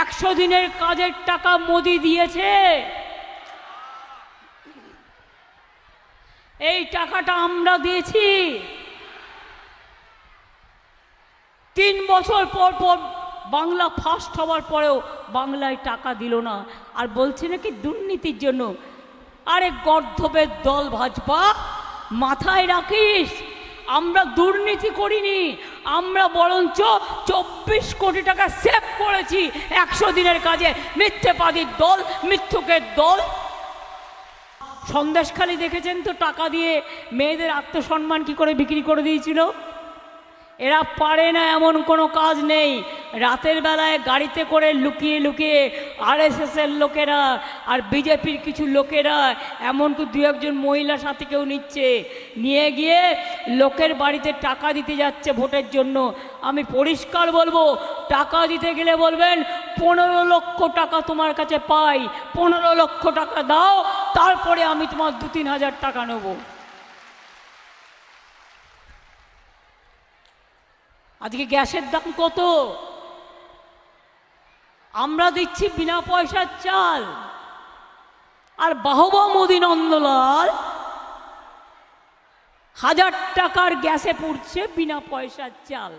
একশো দিনের কাজের টাকা মোদি দিয়েছে। এই টাকাটা আমরা দিয়েছি। তিন বছর পর পর বাংলা ফার্স্ট হওয়ার পরেও বাংলায় টাকা দিল না। আর বলছে নাকি দুর্নীতির জন্য? আরে গর্ধবের দল ভাজপা মাথায় রাখিস, আমরা দুর্নীতি করিনি আমরা বরঞ্চ চব্বিশ কোটি টাকা সেভ করেছি একশো দিনের কাজে। মিথ্যেবাদীর দল, মিথ্যুকের দল। সন্দেশখালি দেখেছেন তো, টাকা দিয়ে মেয়েদের আত্মসম্মান কি করে বিক্রি করে দিয়েছিল? এরা পারে না, এমন কোনো কাজ নেই। রাতের বেলায় গাড়িতে করে লুকিয়ে লুকিয়ে আরএসএসের লোকেরা আর বিজেপির কিছু লোকেরা, এমনকি দু একজন মহিলা সাথীকেও নিচ্ছে। নিয়ে গিয়ে লোকের বাড়িতে টাকা দিতে যাচ্ছে ভোটের জন্য। আমি পরিষ্কার বলব, টাকা দিতে গেলে বলবেন, পনেরো লক্ষ টাকা তোমার কাছে পাই, পনেরো লক্ষ টাকা দাও, তারপরে আমি তোমার দু তিন হাজার টাকা নেব। আজকে গ্যাসের দাম কত? আমরা দিচ্ছি বিনা পয়সার চাল। আর বাহবা মোদী নন্দলাল হাজার টাকার গ্যাসে পড়ছে বিনা পয়সার চাল।